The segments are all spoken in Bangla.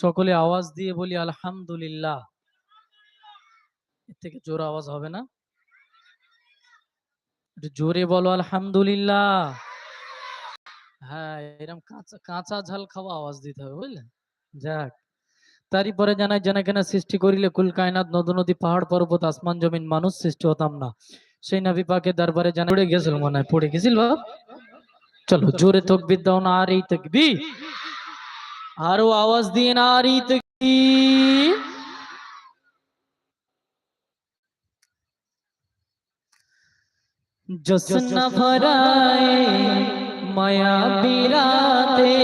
সকলে আওয়াজ দিয়ে বলি, আলহামদুলিল্লাহ। এর থেকে জোর আওয়াজ হবে না? জোরে বলো, আলহামদুলিল্লাহ। হ্যাঁ এরকম কাঁচা কাঁচা ঝাল খাওয়া আওয়াজ দিতে হবে, বুঝলেন? যাক। তারই পরে জানাই জানা কেনা সৃষ্টি করিলে কুল কায়নাত, নদ নদী, পাহাড়, পর্বত, আসমান, জমিন, মানুষ সৃষ্টি হতাম না। সেই নবী পাকের দরবারে জানা পড়ে গেছিল মনে হয়, পড়ে গেছিল চলো, জোরে তকবির দাও না, আর এই তকবি আরও আওয়াজ দিয়ে না আর এই তকবীর জশ্ন ভরায় মায়া বিরাতে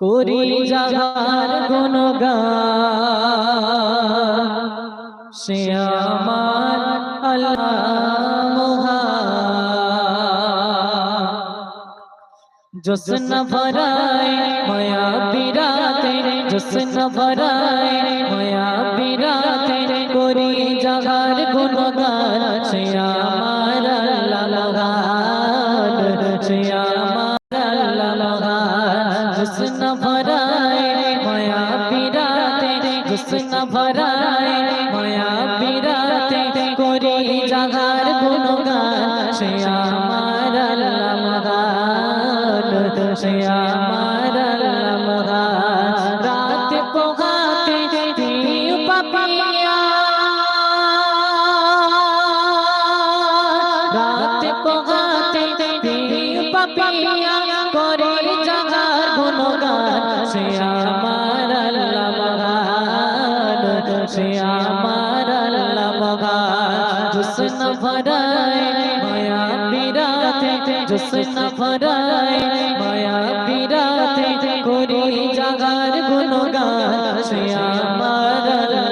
করি জাগার জশ্ন ভরায়, মায়া বিরাতে জশ্ন ভরায়, মায়া বিরাতে, করি জাগার গুণগান, সে আমার আল্লাহ সে আমার আল্লাহ জশ্ন ভরায়, মায়া বিরাতে জশ্ন ভরায়, মায়া বিরাতে, করি জাগার গুণগান, সে সে আমার আল্লাহ রাত পোহাতে দিও পাপিয়া রাত পোহাতে দিও পাপিয়া করে জাগার গুণগান। সে আমার আল্লাহ সে আমার আল্লাহ জুসন ভরায় মায়া বিরাতে জুসন ভরায় গুণগান সে আমার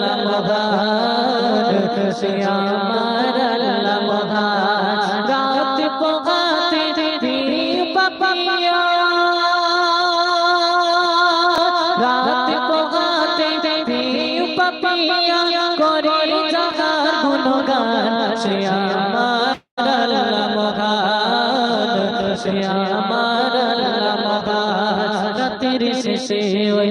আল্লাহ সে আমার আল্লাহ রাত পোহাতে পাপিয়া রাত পোহাতে পাপিয়া করে জাগার গুণগান সে আমার আল্লাহ রাতের শেষে ওই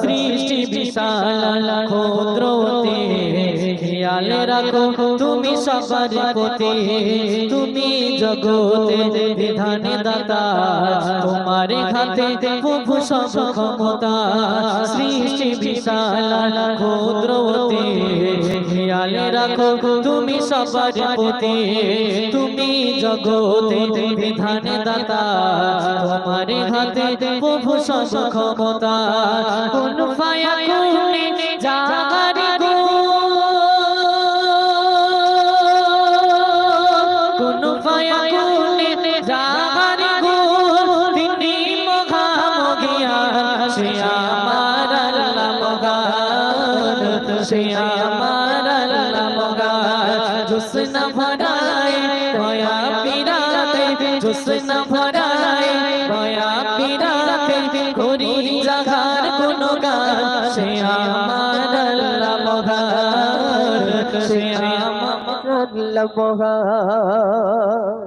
সৃষ্টি বিশাল খেয়াল রাখো, তুমি সবার পথে, তুমি জগতে বিধান দাতা তোমার হাতে প্রভু সব সৃষ্টি বিশাল ক্ষুদ্রতে খেয়াল রাখো, তুমি সবার পথে, তুমি জগতে বিধান দাতা তোমার হাতে প্রভু সব ক্ষমতা কোন ফায়া কোনে জাগারি গো। কোন ফায়া কোনে জাগারি গো। তিনি মঘা মগিয়া, সে আমার আল্লাহ মগান। সে আমার আল্লাহ মগান। জুসন ভরায় দয়া পিরাতে, জুসন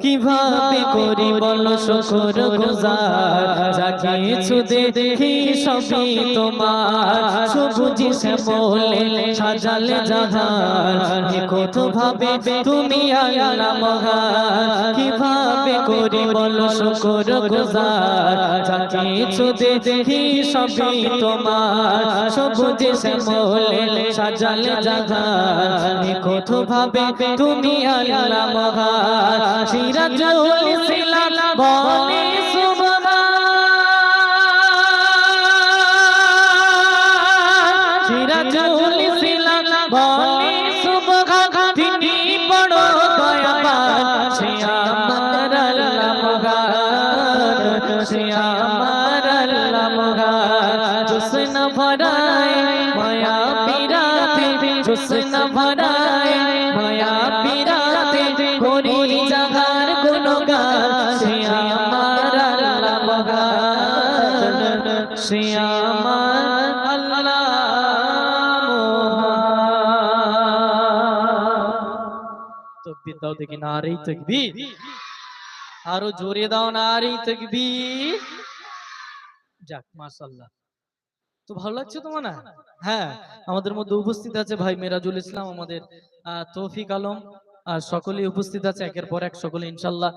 সে সে কীভাবে করি বলো শুকর গুজার? যা কিছু দেখি সবই তোমার। সবুজি শ্যামলে সাজালে জাহান কত ভাবে তুমি আল্লাহ মহান কীভাবে করি বলো শুকর গুজার। যা কিছু দেখি সবই তোমার। সবুজি শ্যামলে সাজালে জাহান কত ভাবে তুমি আল্লাহ মহান সিরাজুল ইসলাম বলে সুবহান সিরাজুল ইসলাম বলে সুবহান তিনি বড় দয়াবান সে আমার আল্লাহ মহান সে আমার আল্লাহ মহান জুসন ভরায় মায়া পিরাতে জুসন ভরায় মায়া তকবীর দাও দেখি নারী তকবীর আরও জোরে দাও নারী তকবীর যাক মাশাআল্লাহ তো ভালো লাগছে তোমার না হ্যাঁ আমাদের মধ্যে উপস্থিত আছে ভাই মেরাজুল ইসলাম আমাদের তৌফিক আলম আর সকলেই উপস্থিত আছে একের পর এক সকলে ইনশাল্লাহ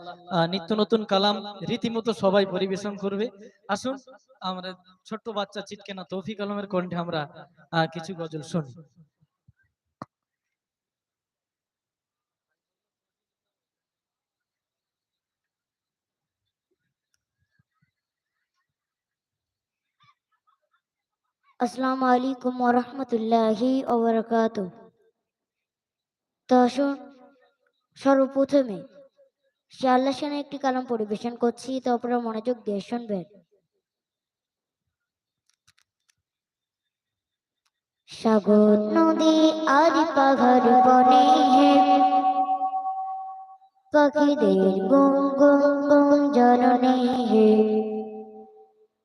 নিত্য নতুন কালাম রীতিমতো সবাই পরিবেশন করবে আসুন আমরা ছোট্ট বাচ্চা চিটকেনা তৌফিক আলমের কণ্ঠে আমরা কিছু গজল শুনি আসসালামু আলাইকুম ওরহমতুল্লাহি ওবরাকাত তো আসুন, সর্বপ্রথমে সে আল্লাহ একটি কালাম পরিবেশন করছি তো আপনারা মনোযোগ দিয়ে শুনবেন। সাগর, নদী, আদি পাহাড় বনে হে। পাখিদের গুন গুন গুন জননে হে।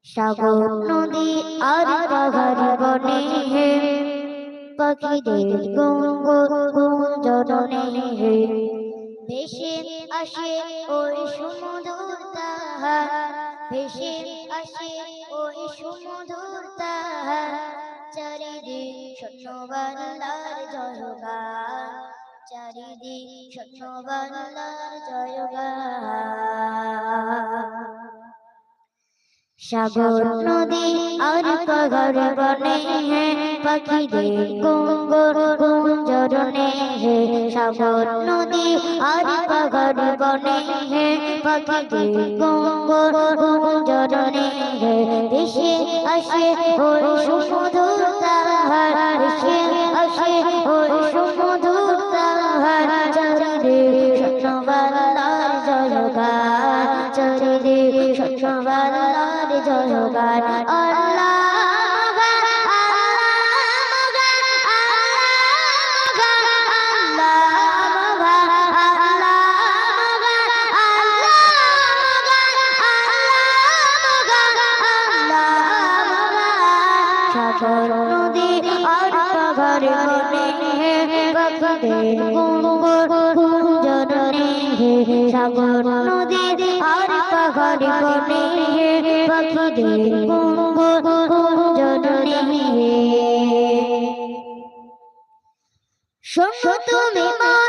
সাগর নদী আর পাহাড় বনে হে। পাখিদের গুন জননে হে। ভেসে আসে ওই সমুদর তাহার। ভেসে আসে ওই সমুদর তাহার। চারিদিক শূন্যবান্লার জয়গান। চারিদিক শূন্যবান্লার জয়গান। সাগর নদী আর পাহাড় বনে হে, পাখিদের গুঙ্গর গুঞ্জরনে হে। সাগর নদী আর পাহাড় বনে হে, পাখিদের গুঙ্গর গুঞ্জরনে হে। দেশে আসে ওই সমুদর তাহার, দেশে আসে ওই সমুদর তাহার, চারিদিক আল্লাহ সাগর নদী আর পাহাড় বনে হে পাখিদের কুম্বর কুঞ্জরনে হে সাগর নদী আর বনে হে পাখিদের তুমি মাটি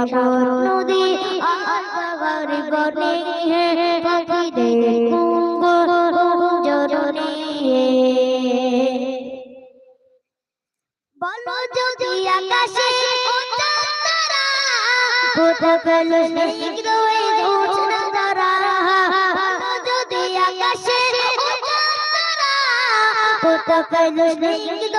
সাগর নদী আর বনে হে পাখিদের কুম্ভ জরনে বলো যদি আকাশে কোথা গেল স্নিগ্ধ এই ঘোষণা তারা। যদি আকাশে কোথা গেল স্নিগ্ধ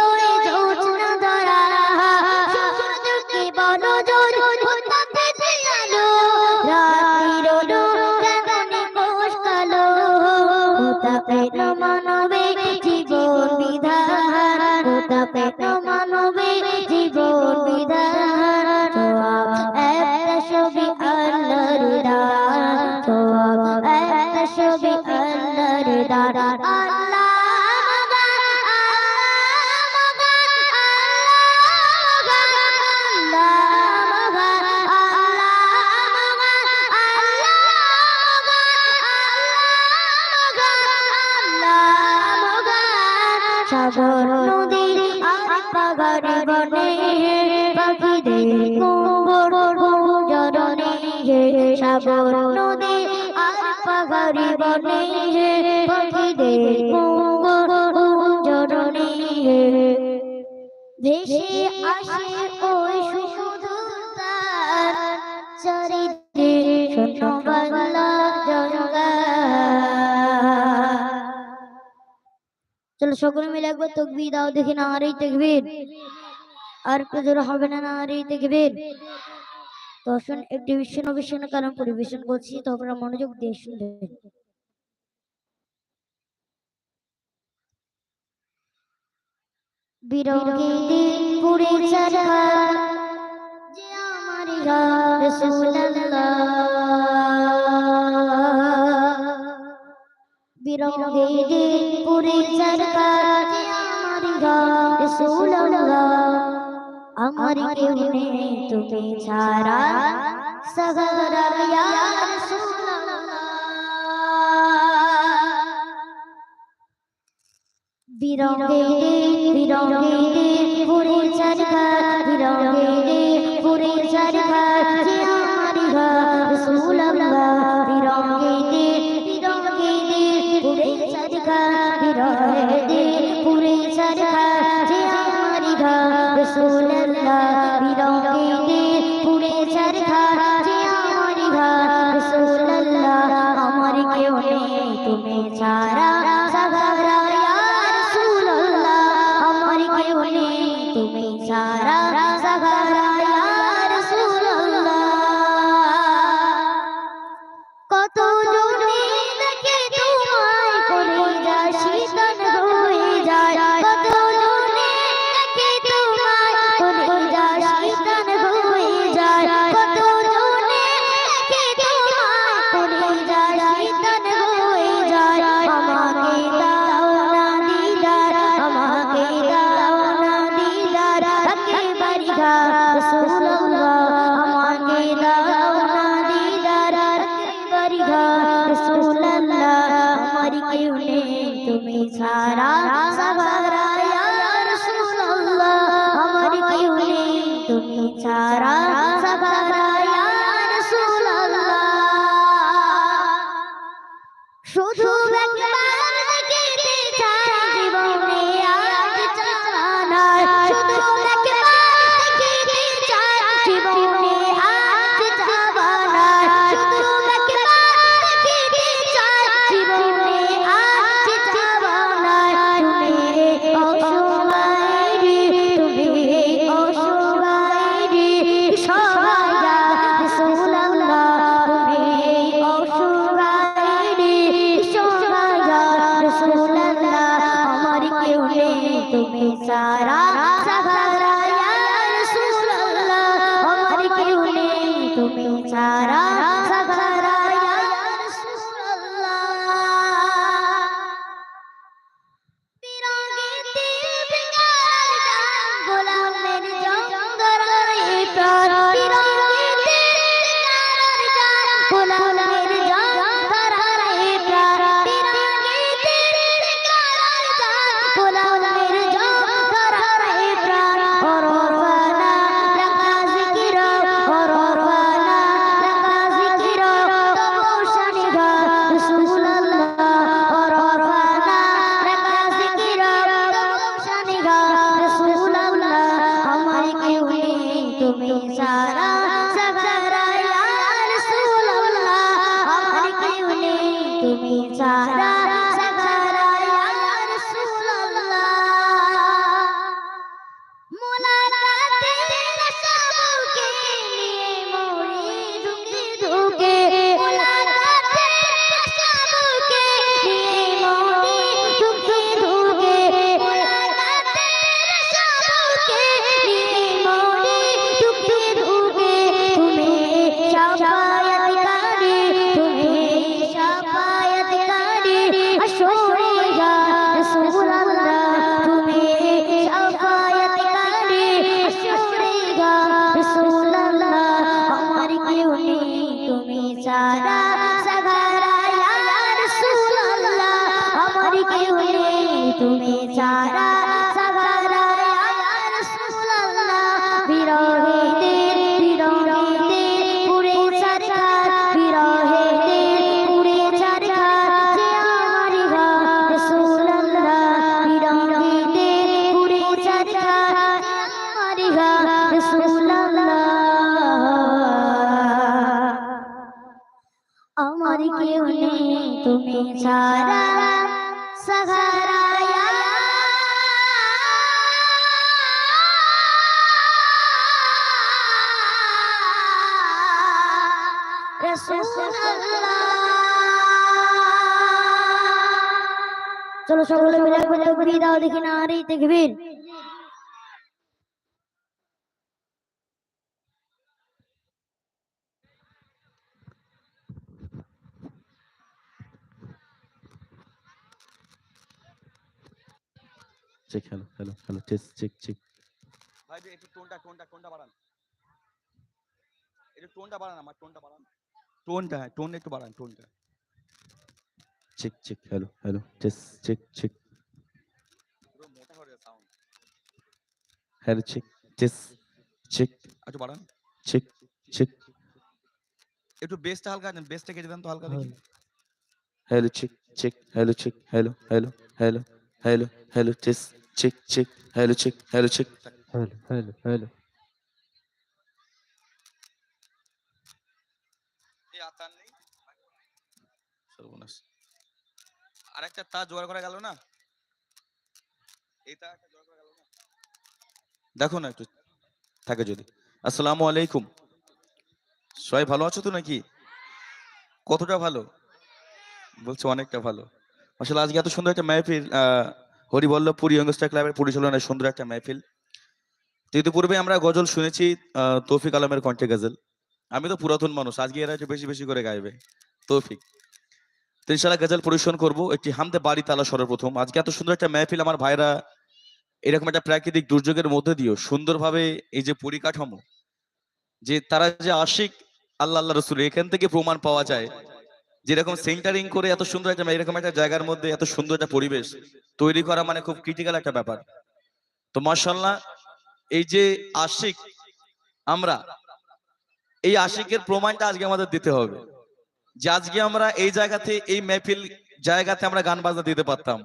সকলে মিলে একবার তকবি দাও, দেখি না আর এই তকবির। আর একটু হবে না না আর এই তকবির তখন একটি বিশ্বন অভিষেক কারণ পরিবেশন করছি তখন মনোযোগ দিয়ে শুনবেন। বিরোধী দিন পুরে চড়া যে আমার রসুল্লাহ রঙের পুরে সরকার রসুল আমার কেউ নেই, তুমি ছাড়া সগরা রসুল বিরঙ্গে বিরঙ্গে পুরে সরকার বিরঙ্গে Black Black Black सारा তুমি ছাড়া সাহারায়া চলো সকলে মিলে একবার তকবীর দাও দেখি check hello hello hello test check check ভাই একটু টোনটা টোনটা টোনটা বাড়ান। একটু টোনটা বাড়ান আমার টোনটা বাড়ান। টোনটা হ্যাঁ টোন একটু বাড়ান টোনটা। Check check hello hello test check check পুরো মোটা করে sound hello check test check একটু বাড়ান। চেক চেক একটু বেসটা হালকা দেন বেসটা কেটে দেন তো হালকা দেখি। Hello check check hello check hello hello hello hello hello test এই আতার নেই। সর্বনাশ। আরেকটা তার জোগাড় করা গেল না? এটা একটা জোগাড় করা গেল না? দেখো না একটু থাকে যদি। আসসালামু আলাইকুম। সবাই ভালো আছো তো নাকি? কতটা ভালো? বলছে অনেকটা ভালো। আসলে আজকে এত সুন্দর একটা মেহফিল আহ, হরিবল্লভপুর ইয়ংস্টার ক্লাবের পরিচালনায় সুন্দর একটা মেহফিল। ইতিপূর্বে আমরা গজল শুনেছি তৌফিক আলমের কণ্ঠে গজল। আমি তো পুরাতন মানুষ, আজকে এরা বেশি বেশি করে গাইবে। তৌফিক। তো ইনশাল্লাহ গজল পরিবেশন করব, একটি হামদে বাড়ি তালা সর্বপ্রথম আজকে এত সুন্দর একটা মেহফিল আমার ভাইরা এরকম একটা প্রাকৃতিক দুর্যোগের মধ্যে দিয়েও সুন্দরভাবে এই যে পরিকাঠামো, যে তারা যে আশিক আল্লাহ আল্লাহ রসুল এখান থেকে প্রমাণ পাওয়া যায়। যেরকম সেন্টারিং করে এত সুন্দর একটা, এরকম একটা জায়গার মধ্যে এত সুন্দর একটা পরিবেশ। তৈরি করা মানে খুব ক্রিটিক্যাল একটা ব্যাপার। তো মার্শাল্লাহ এই যে আশিক, আমরা, এই আশিকের প্রমাণটা আজকে আমাদের দিতে হবে। যে আজকে আমরা এই জায়গাতে, এই মেহফিল জায়গাতে আমরা গান বাজনা দিতে পারতাম।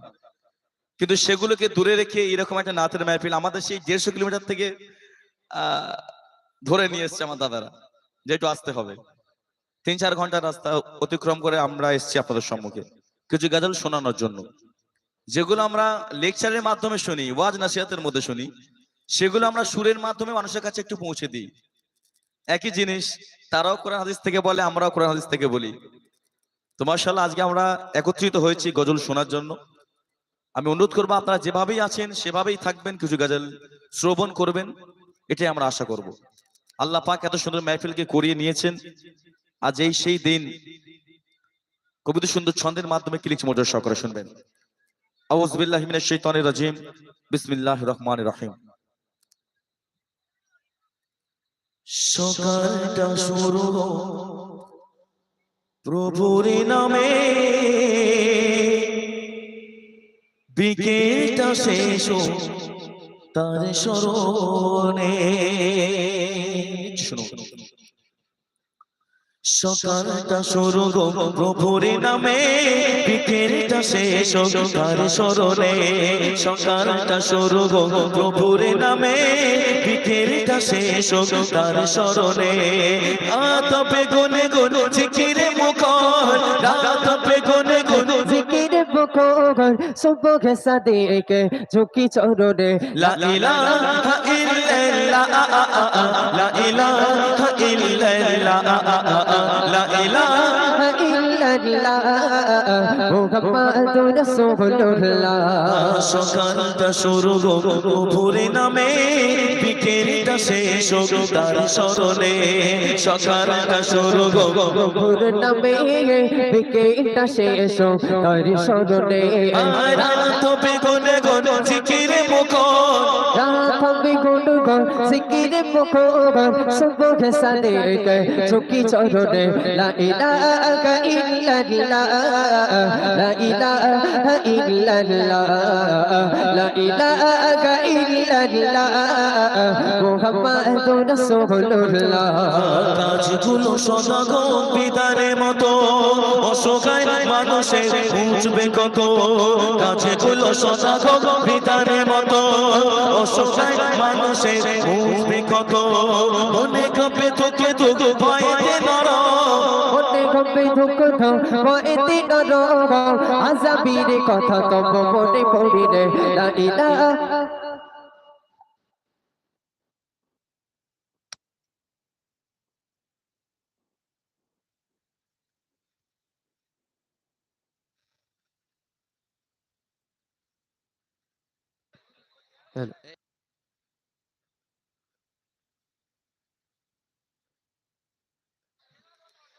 কিন্তু সেগুলোকে দূরে রেখে এরকম একটা নাচের মেহফিল আমাদের সেই দেড়শো কিলোমিটার থেকে ধরে নিয়ে এসছে আমার দাদারা, যে একটু আসতে হবে। তিন চার ঘণ্টার রাস্তা অতিক্রম করে আমরা এসছি আপনাদের সম্মুখে। কিছু গাজল শোনানোর জন্য। যেগুলো আমরা লেকচারের মাধ্যমে শুনি, ওয়াজ নাসিহাতের মধ্যে শুনি, সেগুলো আমরা সুরের মাধ্যমে মানুষের কাছে একটু পৌঁছে দিই। একই জিনিস, তারাও কোরআন হাদিস থেকে বলে, আমরাও কোরআন হাদিস থেকে বলি। তো মার্শাল্লাহ আজকে আমরা একত্রিত হয়েছি গজল শোনার জন্য। আমি অনুরোধ করব, আপনারা যেভাবেই আছেন, সেভাবেই থাকবেন কিছু গজল শ্রবণ করবেন, এটাই আমরা আশা করব। আল্লাহ পাক এত সুন্দর মেহফিলকে করিয়ে নিয়েছেন। আজ এই সেই দিন কবিতা সুন্দর ছন্দের মাধ্যমে ক্লিক মজা সহকারে শুনবেন। আউযুবিল্লাহি মিনাশ শাইতানির রাজিম। বিসমিল্লাহির রহমানির রহিম। সকালটা শুরু প্রভুর নামে। বিকেলটা শেষ তার স্মরণে। শুনুন। সকালটা শুরু গো প্রভুর নামে বিকেলটা শেষ তার স্মরণে। সকালটা শুরু গো প্রভুর নামে বিকেলটা শেষ তার স্মরণে। আতপে গুনে গুন জিকিরে মুখর রাতপে গুনে গুন জিকির বকর সুবহ সাদিক, ঝুঁকি চরণে। লা ইলাহা ইল্লাল্লাহ, লা ইলাহা ইল্লাল্লাহ, লা ইলাহা সকালটা শুরু ভোরে নামে বিকেলটা শেষ তার স্মরণে সকালটা শুরু গো নামে বিকেলটা শেষ তার স্মরণে রাত বেগুনে গুন জিকিরে মুখর রাখবে গুণ জিকিরে মুখর সুবহ সাদেক ঝুঁকি চরণে, লা ইলাহা ইল্লাল্লাহ, লা ইলাহা ইল্লাল্লাহ লা ইলাহা ইল্লাল্লাহ মুহাম্মাদুর রাসূলুল্লাহ। বিদারের মতো অসহায় মানুষের উঠবে কত কাজগুলো সদাগর বিদারের মতো অসহায় মানুষের উঠবে কত? মনে কাঁপে তোকে তো ভয়েতে নরম। মনে গম্বে দুঃখ ভয়েতে নরম। আজাবির কথা তব মনে পড়িলে লা ইলাহা